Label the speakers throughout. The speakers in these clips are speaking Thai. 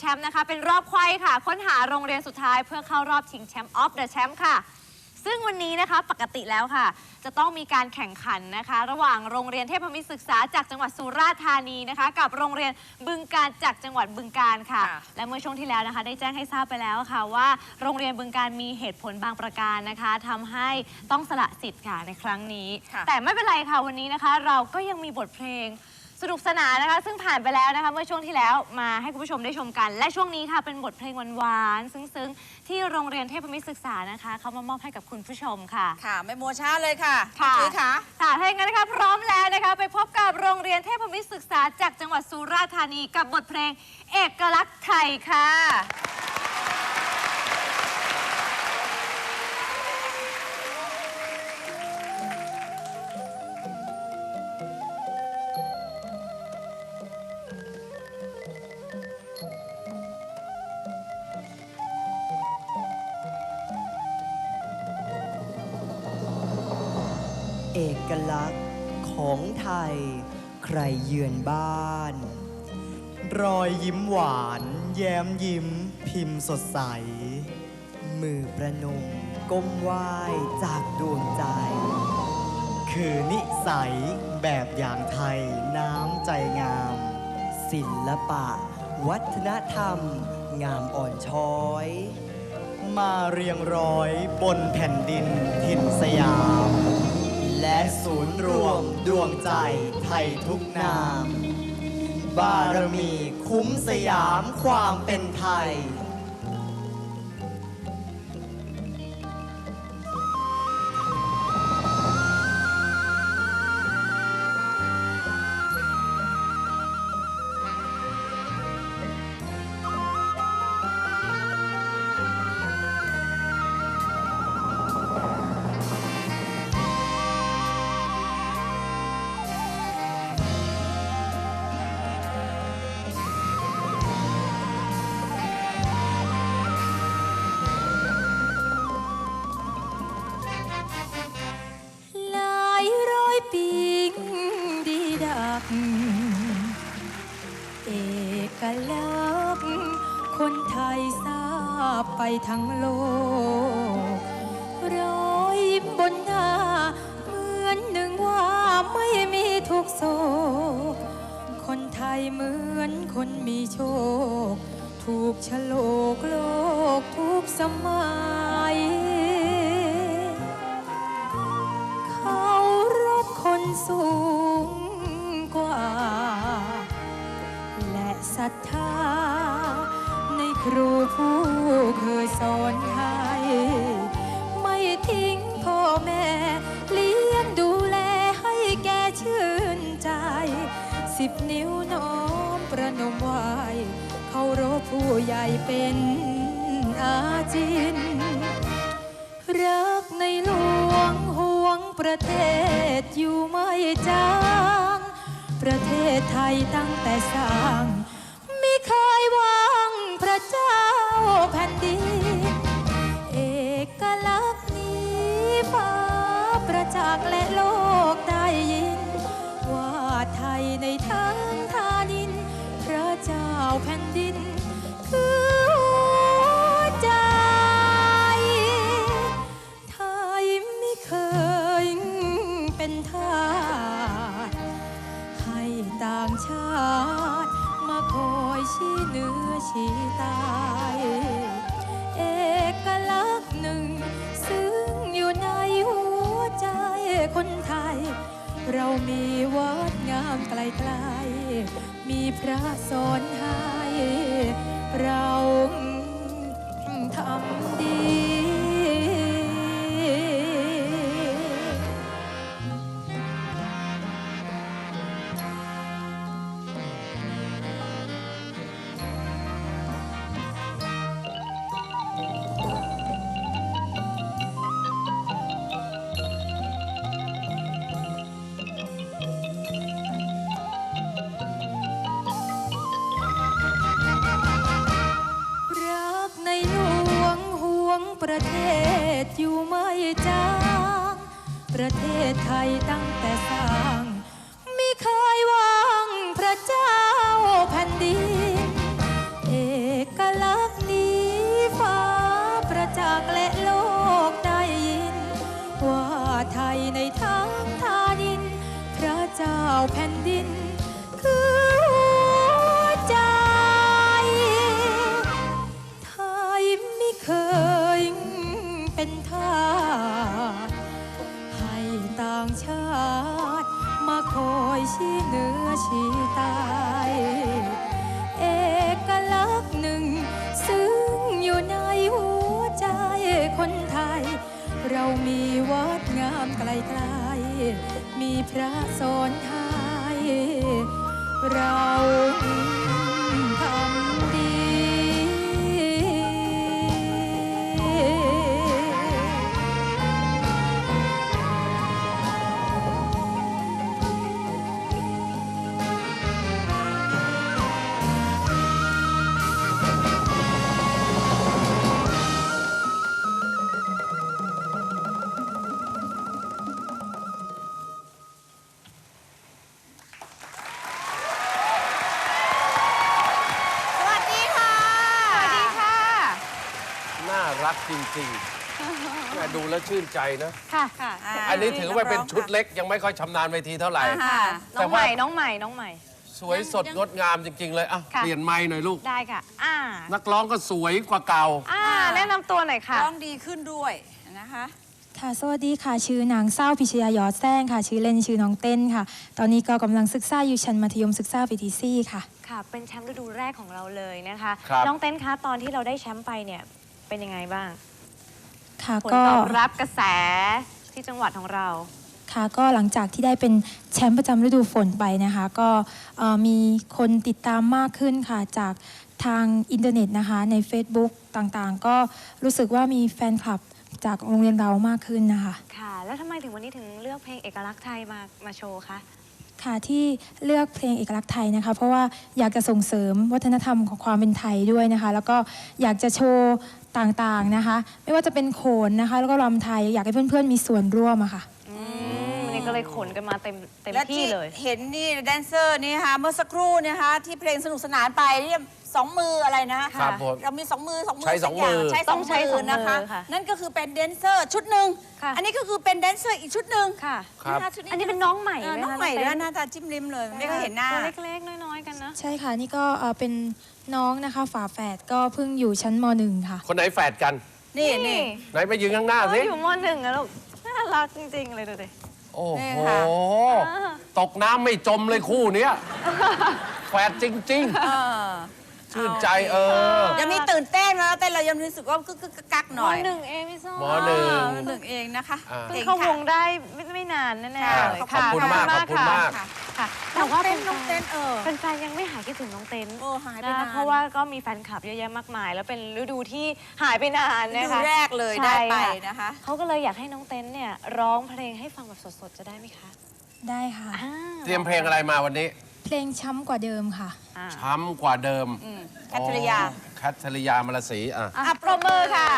Speaker 1: แชมป์นะคะ เป็นรอบไขว้ค่ะ ค้นหาโรงเรียนสุดท้ายเพื่อเข้ารอบชิงแชมป์ออฟเดอะแชมป์ค่ะ ซึ่งวันนี้นะคะปกติแล้วค่ะ จะต้องมีการแข่งขันนะคะ ระหว่างโรงเรียนเทพมิตรศึกษาจากจังหวัดสุราษฎร์ธานีนะคะ กับโรงเรียนบึงการจากจังหวัดบึงการค่ะ
Speaker 2: ค่ะ
Speaker 1: และเมื่อช่วงที่แล้วนะคะ ได้แจ้งให้ทราบไปแล้วค่ะ ว่าโรงเรียนบึงการมีเหตุผลบางประการนะคะทำให้ต้องสละสิทธิ์ค่ะในครั้งนี้
Speaker 2: ค่ะ
Speaker 1: แต่ไม่เป็นไรค่ะวันนี้นะคะ เราก็ยังมีบทเพลง สนุกสนานนะคะ ซึ่งผ่านไปแล้วนะคะ เมื่อช่วงที่แล้วมาให้คุณผู้ชมได้ชมกัน และช่วงนี้ค่ะเป็นบทเพลงหวานๆซึ้งๆ ที่โรงเรียนเทพมิตรศึกษานะคะเขามามอบให้กับคุณผู้ชมค่ะ
Speaker 2: ค่ะ ไม่มัวช้าเลยค่ะ
Speaker 1: ค่ะ
Speaker 2: พี่จุ้ยค่ะ
Speaker 1: ค่ะถ้าอย่างนั้นนะคะพร้อมแล้วนะคะไปพบกับโรงเรียนเทพมิตรศึกษาจากจังหวัดสุราษฎร์ธานีกับบทเพลงเอกลักษณ์ไทยค่ะ
Speaker 3: ของไทย ใครเยือนบ้าน รอยยิ้มหวาน แย้มยิ้ม พิมพ์สดใส มือประนม ก้มไหว้จากดวงใจ คือนิสัยแบบอย่างไทยน้ำใจงาม ศิลปะ วัฒนธรรม งามอ่อนช้อย มาเรียงร้อยบนแผ่นดินถิ่นสยาม และศูนย์รวมดวงใจไทยทุกนาม บารมีคุ้มสยามความเป็นไทย
Speaker 4: ลักษณ์คนไทยทราบไปทั้งโลกรอยบนหน้าเหมือนหนึ่งว่าไม่มีทุกโศก คนไทยเหมือนคนมีโชค ถูกฉลกโลกทุกสมัย เขารบคนสู ศรัทธา ในครูผู้เคยสอนให้ไม่ทิ้งพ่อแม่ เลี้ยงดูแลให้แกชื่นใจ สิบนิ้วน้อมประนมไหวเขารบผู้ใหญ่เป็นอาจิน รักในหลวงห่วงประเทศอยู่ไม่จางประเทศไทยตั้งแต่สร้าง ดินเอกลักษณ์นี้ฟ้าประจักษ์และโลกได้ยิน ว่าไทยในทั้งทานิน พระเจ้าแผ่นดิน คือหัวใจ ไทยไม่เคยเป็นทาสให้ต่างชาติ มาคอยชี้เนื้อชี้ตาย มีวัดงามไกลๆมีพระสอนให้เรา แผ่นดิน
Speaker 5: คือหัวใจ ไทยไม่เคยเป็นทาสให้ต่างชาติ มาคอยชี้เหนือชี้ใตายเอกลักษณ์หนึ่ง ซึ่งอยู่ในหัวใจคนไทย เรามีวัดงามไกลๆมีพระสอนไทย เรา
Speaker 6: จริงๆแม่ดูแล้วชื่นใจนะ
Speaker 1: ค่ะค่ะ
Speaker 6: อันนี้ถือว่าเป็นชุดเล็กยังไม่ค่อยชำนาญเวทีเท่าไหร่
Speaker 1: ค่ะ
Speaker 6: แต่
Speaker 1: น้องให
Speaker 6: ว่า
Speaker 1: ม่น้องใหม่น้องใหม่
Speaker 6: สวยสดงดงามจริง ๆ เลยอะ
Speaker 1: ค่ะ
Speaker 6: เปลี่ยนไม้หน่อยลูก
Speaker 1: ได้ค่ะ อ่า
Speaker 6: นักร้องก็สวยกว่าเก่า
Speaker 1: อ่าแนะนำตัวหน่อยค่ะ
Speaker 2: ร้องดีขึ้นด้วยนะคะ
Speaker 5: ค่ะ สวัสดีค่ะ ชื่อนางเศร้าพิชยายอดแซงค่ะ ชื่อเล่นชื่อน้องเต้นค่ะ ตอนนี้ก็กำลังศึกษาอยู่ชั้นมัธยมศึกษาปีที่สี่ค่ะ
Speaker 1: ค่ะ เป็นแชมป์ฤดูแรกของเราเลยนะคะ
Speaker 6: ครับ
Speaker 1: น้องเต้นคะตอนที่เราได้แชมป์ไปเนี่ย เป็นยังไงบ้าง
Speaker 5: ค่ะ
Speaker 1: ผล
Speaker 5: ก็
Speaker 1: ตอบรับกระแสที่จังหวัดของเรา
Speaker 5: ค่ะก็หลังจากที่ได้เป็นแชมป์ประจำฤดูฝนไปนะคะ ก็เอ่อมีคนติดตามมากขึ้นค่ะ จากทางอินเทอร์เน็ตนะคะ ใน Facebook ต่างๆ ก็รู้สึกว่ามีแฟนคลับจากโรงเรียนเรามากขึ้นนะคะ
Speaker 1: ค่ะ แล้วทำไมถึงวันนี้ถึงเลือกเพลงเอกลักษณ์ไทยมามาโชว์คะ
Speaker 5: ค่ะที่เลือกเพลงเอกลักษณ์ไทยนะคะ เพราะว่าอยากจะส่งเสริมวัฒนธรรมของความเป็นไทยด้วยนะคะ แล้วก็อยากจะโชว์ต่างๆนะคะ ไม่ว่าจะเป็นโขนนะคะ แล้วก็รำไทยอยากให้เพื่อนๆมีส่วนร่วมอะค่ะ
Speaker 1: อืมวันนี้ก็เลยขนกันมาเต็มเต็ม
Speaker 2: และ
Speaker 1: ที่เลย
Speaker 2: เห็นนี่แดนเซอร์นี่นะคะเมื่อสักครู่เนยนะคะที่เพลงสนุกสนานไปนี่ สองมืออะไรนะ
Speaker 1: ค่ะ
Speaker 6: ครับผม
Speaker 2: เรามีสองมือสองมือ
Speaker 6: ใช้สองมือ
Speaker 2: สักย่าใช้
Speaker 1: ต้องใช้สองมือ
Speaker 2: นะคะ
Speaker 1: ค่ะ
Speaker 2: นั่นก็คือเป็นแดนเซอร์ชุดหนึ่ง
Speaker 1: ค่ะ
Speaker 2: อันนี้ก็คือเป็นแดนเซอร์อีกชุดหนึ่ง
Speaker 1: ค่ะ
Speaker 6: ครับ
Speaker 2: หาชุด
Speaker 1: อันนี้เป็นน้องใหม่
Speaker 2: เออ
Speaker 1: ไหม
Speaker 2: น้อง
Speaker 1: คะ
Speaker 2: ใหม่
Speaker 1: เต้
Speaker 2: นะหน้าตาจิ้มริมเลย ไม่เคยเห็นหน้า
Speaker 1: ตัวเล็กๆ น้อยๆ กันนะ
Speaker 5: ใช่ค่ะนี่ก็เอ่อเป็นน้องนะคะฝาแฝดก็เพิ่งอยู่ชั้นมหนึ่งค่ะ
Speaker 6: คนไหนแฝดกัน
Speaker 2: นี่นี่
Speaker 6: ไหนไปยืนข้างหน้า
Speaker 1: เอ
Speaker 6: สิ
Speaker 1: ออยู่มหนึ่งอะลูก น่ารักจริงๆ เลยดูดิ
Speaker 6: โอ้
Speaker 2: นี่
Speaker 6: โห
Speaker 2: ค่ะ
Speaker 6: ตกน้ำไม่จมเลยคู่เนี้ยแฝดจริง
Speaker 2: เออ
Speaker 6: ๆ ชื่นใจเออ
Speaker 2: ยังมีตื่นเต้นนะแต่เรายังรู้สึกว่ากึกกึกกักๆห
Speaker 1: ม
Speaker 2: น่อย
Speaker 1: หนึ่งเองพี่ส้ม
Speaker 6: มหนึ่ง
Speaker 2: เออหนึ่งเองนะคะ
Speaker 6: อ่า
Speaker 1: เพิ่ง
Speaker 2: เก่ง
Speaker 1: เข้าว
Speaker 2: ค่ะ
Speaker 1: งได้ไม่ไม่นานแน่
Speaker 2: ค่ะ
Speaker 1: ๆเลย
Speaker 6: ขอบคุณมากขอบคุณมาก
Speaker 2: ค่ะ
Speaker 1: ค่ะ
Speaker 2: น้
Speaker 1: แต่
Speaker 2: อง
Speaker 1: ว่า
Speaker 2: เต้น
Speaker 1: แฟ
Speaker 2: น้องเต้นเออ
Speaker 1: แฟนๆยังไม่หายคิดถึงน้องเต้น
Speaker 2: เออหายไป
Speaker 1: นะ
Speaker 2: นาน
Speaker 1: เพราะว่าก็มีแฟนคลับเยอะแยะมากมาย แล้วเป็นฤดูที่หายไปนาน
Speaker 2: ฤ
Speaker 1: นะ
Speaker 2: ดู
Speaker 1: คะ
Speaker 2: แรกเลย
Speaker 1: ใช่
Speaker 2: ได้ไป
Speaker 1: ค่ะ
Speaker 2: นะคะ
Speaker 1: เขาก็เลยอยากให้น้องเต้นเนี่ยร้องเพลงให้ฟังแบบสดๆ จะได้ไหมคะ
Speaker 5: ได้ค่ะ
Speaker 1: อ่า
Speaker 6: เตรียมเพลงอะไรมาวันนี้
Speaker 5: เพลงช้ำกว่าเดิมค่ะ
Speaker 1: อ่า
Speaker 6: ช้ำกว่าเดิม
Speaker 2: อืมแคทริยา
Speaker 6: อ๋อแคทริยามลสีอะ
Speaker 1: อะ
Speaker 2: อะปรบมือค่ะ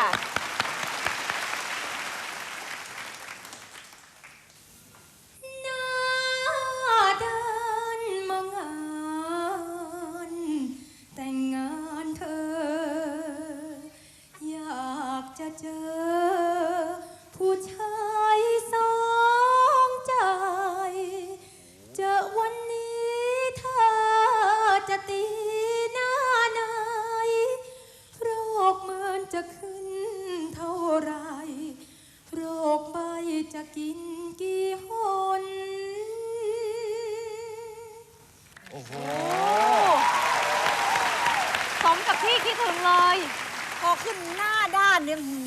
Speaker 5: จะขึ้นเท่าไหรโรคใบจะกินกี่หน
Speaker 6: โอ้โห
Speaker 1: สมกับที่คิดถึงเลย
Speaker 2: พอขึ้นหน้าด้านเนี่ยหื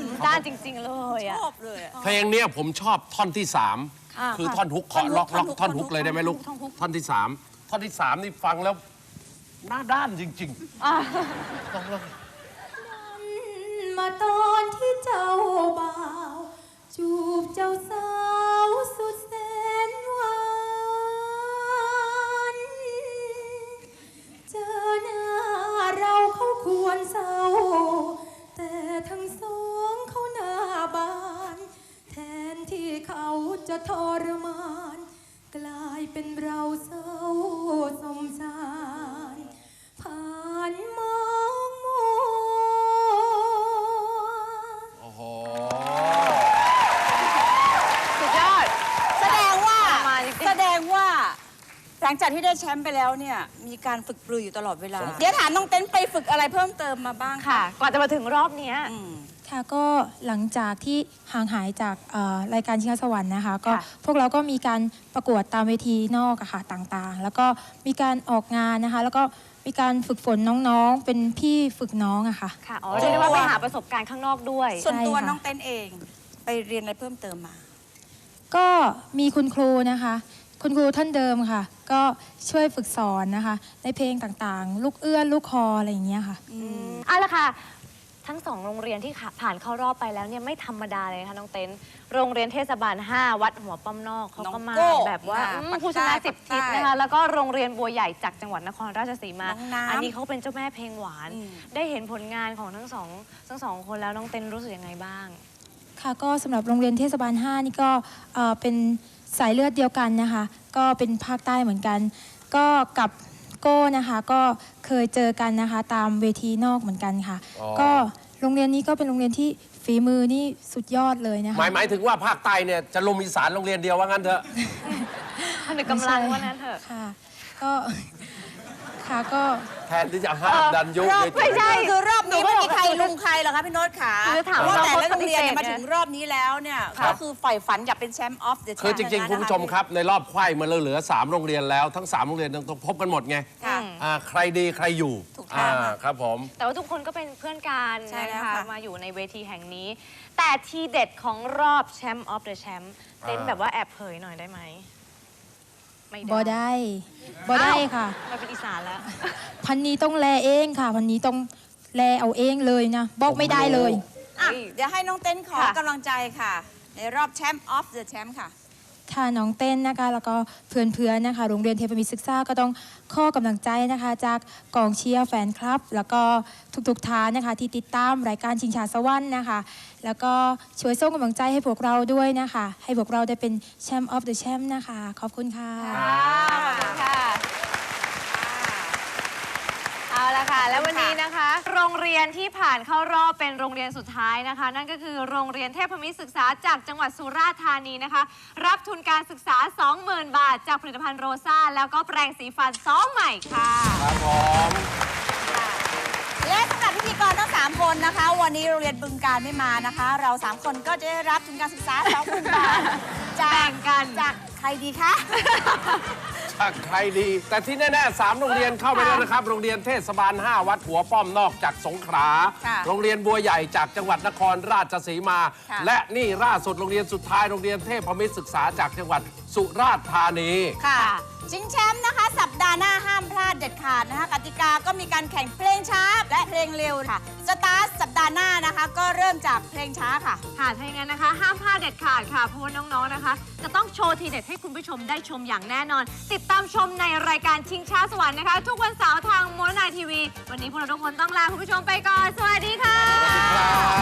Speaker 2: ม
Speaker 1: ด้านจริง ๆ เลย
Speaker 2: ช
Speaker 1: อะ
Speaker 2: อบเลยอะ
Speaker 6: เพลงเนี้ยผมชอบท่อนที่สาม
Speaker 2: อ่า
Speaker 6: คือ
Speaker 2: ค่ะ
Speaker 6: ท่อนฮุก
Speaker 2: ท่อน
Speaker 6: เคาะ
Speaker 2: ฮุก
Speaker 6: ล็อกล็อก
Speaker 2: ท่
Speaker 6: ท่
Speaker 2: อ
Speaker 6: อนน
Speaker 2: ฮุ
Speaker 6: ฮุ
Speaker 2: ก
Speaker 6: กเลยได้ไหมลูก
Speaker 2: ท่อนฮุก
Speaker 6: ท่อนที่สามท่อนที่สามนี่ฟังแล้วหน้าด้านจริง
Speaker 1: อะ
Speaker 6: ๆลองลอง
Speaker 5: มาตอนที่เจ้าบ่าว จูบเจ้าสาวสุดแสนหวานเจอหน้าเราเขาควรเศร้า แต่ทั้งสองเขาหน้าบาน แทนที่เขาจะทรมาน กลายเป็นเราเศร้า ง
Speaker 2: จากที่ได้แชมป์ไปแล้วเนี่ย มีการฝึกปรืออยู่ตลอดเวลา เดี๋ยวถามน้องเต้นไปฝึกอะไรเพิ่มเติมมาบ้าง
Speaker 1: ค่ะกว่าจะมาถึงรอบเนี้ย
Speaker 2: อืม
Speaker 5: ค่ะก็หลังจากที่ห่างหายจากเอ่อรายการชิงช้าสวรรค์นะคะ ก็
Speaker 1: ค่ะ
Speaker 5: พวกเราก็มีการประกวดตามเวทีนอกอะค่ะต่างๆ แล้วก็มีการออกงานนะคะ แล้วก็มีการฝึกฝนน้องๆ เป็นพี่ฝึกน้องอะค่ะ
Speaker 1: ค่ะ อ๋อ เรียกได้ว่าไปหาประสบการณ์ข้างนอกด้วย
Speaker 2: ส่วนตัว
Speaker 5: ใช่ค่ะ
Speaker 2: น้องเต้นเอง ไปเรียนอะไรเพิ่มเติมมา
Speaker 5: ก็มีคุณครูนะคะ คุณครูท่านเดิมค่ะ ก็ช่วยฝึกสอนนะคะ ในเพลงต่างๆ ลูกเอื้อนลูกคออะไรอย่างเงี้ยค่ะ
Speaker 1: เอาละค่ะ ทั้งสองโรงเรียนที่ผ่านเข้ารอบไปแล้วเนี่ยไม่ธรรมดาเลยนะคะน้องเต้น โรงเรียนเทศบาล 5 วัดหัวป้อมนอกเขาก็มา
Speaker 2: น้องโก้
Speaker 1: แบบว่า
Speaker 2: ค่ะ
Speaker 1: อืม
Speaker 2: ปัก
Speaker 1: ผู้ชนะ
Speaker 2: ใต้
Speaker 1: สิบ
Speaker 2: ปัก
Speaker 1: ทิศ
Speaker 2: ใต้
Speaker 1: นะคะ แล้วก็โรงเรียนบัวใหญ่จากจังหวัดนครราชสีมา
Speaker 2: น้องน้ำ
Speaker 1: อันี้เขาเป็นเจ้าแม่เพลงหวาน
Speaker 2: อืม
Speaker 1: ได้เห็นผลงานของทั้งสองทั้งสองคนแล้วน้องเต้นรู้สึกยังไงบ้าง
Speaker 5: ค่ะก็สำหรับโรงเรียนเทศบาล 5 นี่ก็เอ่อเป็น สายเลือดเดียวกันนะคะ ก็เป็นภาคใต้เหมือนกัน ก็กับโก้นะคะก็เคยเจอกันนะคะ ตามเวทีนอกเหมือนกันค่ะ
Speaker 6: อ๋อ
Speaker 5: ก็โรงเรียนนี้ก็เป็นโรงเรียนที่ฝีมือนี่สุดยอดเลยนะ
Speaker 6: หมาย
Speaker 5: คะ
Speaker 6: หมายถึงว่าภาคใต้เนี่ยจะลงอีสานโรงเรียนเดียวว่างั้นเถอะ
Speaker 1: ผนึกกำลังว่านั้นเถอะ
Speaker 5: ค่ะ ก็ค่ะ ก็
Speaker 6: แทนที่จะห้ามดันยุ
Speaker 2: รอบ
Speaker 6: เลย
Speaker 2: ไม่ใช่คือรอบนี้
Speaker 1: หนูก็
Speaker 2: ไม่
Speaker 1: บอก
Speaker 2: มีใครลุงใครหรอกคะพี่โน้ตขา
Speaker 1: คือถาม
Speaker 2: เพราะว่า
Speaker 1: ว่า
Speaker 2: แต่ละ
Speaker 1: เขา
Speaker 2: โรงเรียนเนี่ย
Speaker 1: ปฏิ
Speaker 2: มา
Speaker 1: เสธ
Speaker 2: ถึงรอบนี้แล้วเนี่ย
Speaker 1: ครับ
Speaker 2: ก็คือใฝ่ฝันอยากเป็นแชมป์ออฟเดอะแชมป์
Speaker 6: คือจริงๆ คุณผู้ชมครับ ในรอบไขว้มันเหลือ 3 โรงเรียนแล้วทั้ง 3 โรงเรียนต้องพบกันหมดไง
Speaker 2: ค่ะ
Speaker 6: อ่าใครดีใครอยู่
Speaker 2: ถูกต้อง
Speaker 6: อ่าครับผม
Speaker 1: แต่ว่าทุกคนก็เป็นเพื่อนกัน
Speaker 2: ใช่แล้ว
Speaker 1: นะคะ
Speaker 2: ค่ะ
Speaker 1: มาอยู่ในเวทีแห่งนี้ แต่ทีเด็ดของรอบแชมป์ออฟเดอะแชมป์เต้น
Speaker 6: อ่า
Speaker 1: แบบว่าแอบเผยหน่อยได้ไหม ไม่
Speaker 5: บอได้บอได้ค่ะ
Speaker 1: มาเป็นอีสานแล้ว
Speaker 5: พันนี้ต้องแลเองค่ะ พันนี้ต้องแลเอาเองเลยนะบอกไม่ได้เลย
Speaker 2: อะ
Speaker 1: เฮ้ย
Speaker 2: เดี๋ยวให้น้องเต้นขอ
Speaker 1: ค่ะ
Speaker 2: กำลังใจค่ะ ในรอบแชมป์ออฟเดอะแชมป์ค่ะ
Speaker 5: ค่ะน้องเต้นนะคะแล้วก็เพื่อนๆนะคะโรงเรียนเทพมิตรศึกษาก็ต้องข้อกำลังใจนะคะ จากกองเชียร์แฟนคลับ แล้วก็ทุกๆท่านนะคะ ที่ติดตามรายการชิงชาสวรรค์นะคะ แล้วก็ช่วยส่งกำลังใจให้พวกเราด้วยนะคะ ให้พวกเราได้เป็นแชมป์ออฟเดอะแชมป์นะคะ ขอบคุณค่ะ
Speaker 1: ค่ะขอบคุณค่ะเอาละค่ะแล้ววันนี้นะคะ โรงเรียนที่ผ่านเข้ารอบเป็นโรงเรียนสุดท้ายนะคะ นั่นก็คือโรงเรียนเทพมิตรศึกษาจากจังหวัดสุราษฎร์ธานีนะคะ รับทุนการศึกษา 20,000 บาท จากผลิตภัณฑ์โรซ่า แล้วก็แปรงสีฟันซ้อมใหม่ค่ะ
Speaker 6: ครับผม
Speaker 2: และสำหรับพิธีกรทั้ง 3 คนนะคะ วันนี้โรงเรียนบึงการไม่มานะคะ เรา 3 คนก็จะได้รับทุนการศึกษา20,000บาทจา
Speaker 1: แบ่
Speaker 2: ก
Speaker 1: งกัน
Speaker 2: จากใครดีคะ
Speaker 6: ถ้า ใครดี แต่ที่แน่ๆสามโรงเรียนเข้าไปแล้วนะครับ โรงเรียนเทศบาล 5 วัดหัวป้อมนอกจากสงขลา
Speaker 2: ค่ะ
Speaker 6: โรงเรียนบัวใหญ่จากจังหวัดนครราชสีมา
Speaker 2: ค่ะ
Speaker 6: และนี่ล่าสุดโรงเรียนสุดท้ายโรงเรียนเทพมิตรศึกษาจากจังหวัด สุราษฎร์ธานี
Speaker 2: ค่ะชิงแชมป์นะคะ สัปดาห์หน้าห้ามพลาดเด็ดขาดนะคะกติกาก็มีการแข่งเพลงช้าและเพลงเร็วค่ะ สตาร์ทสัปดาห์หน้านะคะ ก็เริ่มจากเพลงช้าค่ะ
Speaker 1: ค่ะถ้าอย่างนั้นนะคะ ห้ามพลาดเด็ดขาดค่ะ เพราะว่าน้องๆนะคะ จะต้องโชว์ทีเด็ดให้คุณผู้ชมได้ชมอย่างแน่นอน ติดตามชมในรายการชิงช้าสวรรค์นะคะ ทุกวันเสาร์ทางมรณาทีวี วันนี้พวกเราทุกคนต้องลาคุณผู้ชมไปก่อน สวัสดีค่ะ